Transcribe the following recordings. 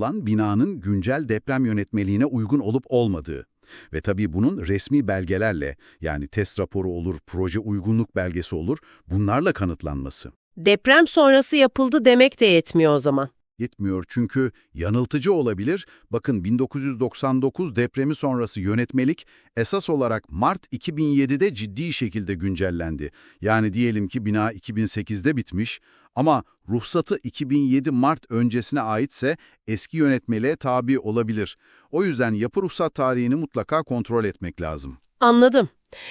olan binanın güncel deprem yönetmeliğine uygun olup olmadığı ve tabii bunun resmi belgelerle yani test raporu olur, proje uygunluk belgesi olur, bunlarla kanıtlanması. Deprem sonrası yapıldı demek de yetmiyor o zaman. Yetmiyor çünkü yanıltıcı olabilir. Bakın 1999 depremi sonrası yönetmelik esas olarak Mart 2007'de ciddi şekilde güncellendi. Yani diyelim ki bina 2008'de bitmiş ama ruhsatı 2007 Mart öncesine aitse eski yönetmeliğe tabi olabilir. O yüzden yapı ruhsat tarihini mutlaka kontrol etmek lazım. Anladım.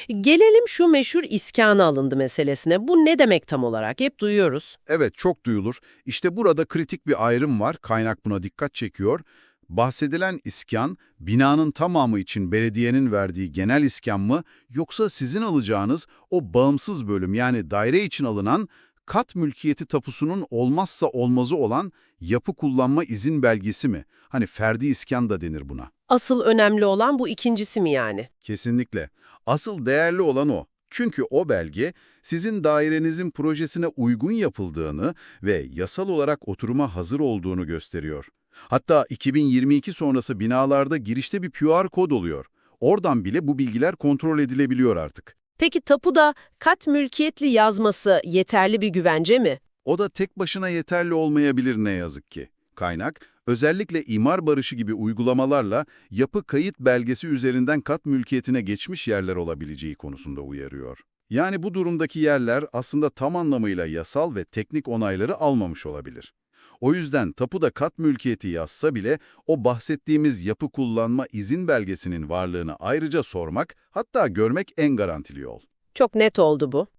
Gelelim şu meşhur iskanı alındı meselesine. Bu ne demek tam olarak? Hep duyuyoruz. Evet, çok duyulur. İşte burada kritik bir ayrım var. Kaynak buna dikkat çekiyor. Bahsedilen iskan, binanın tamamı için belediyenin verdiği genel iskan mı, yoksa sizin alacağınız o bağımsız bölüm yani daire için alınan kat mülkiyeti tapusunun olmazsa olmazı olan yapı kullanma izin belgesi mi? Hani ferdi iskan da denir buna. Asıl önemli olan bu ikincisi mi yani? Kesinlikle. Asıl değerli olan o. Çünkü o belge sizin dairenizin projesine uygun yapıldığını ve yasal olarak oturuma hazır olduğunu gösteriyor. Hatta 2022 sonrası binalarda girişte bir QR kod oluyor. Oradan bile bu bilgiler kontrol edilebiliyor artık. Peki tapuda kat mülkiyetli yazması yeterli bir güvence mi? O da tek başına yeterli olmayabilir ne yazık ki. Kaynak, özellikle imar barışı gibi uygulamalarla yapı kayıt belgesi üzerinden kat mülkiyetine geçmiş yerler olabileceği konusunda uyarıyor. Yani bu durumdaki yerler aslında tam anlamıyla yasal ve teknik onayları almamış olabilir. O yüzden tapuda kat mülkiyeti yazsa bile o bahsettiğimiz yapı kullanma izin belgesinin varlığını ayrıca sormak, hatta görmek en garantili yol. Çok net oldu bu.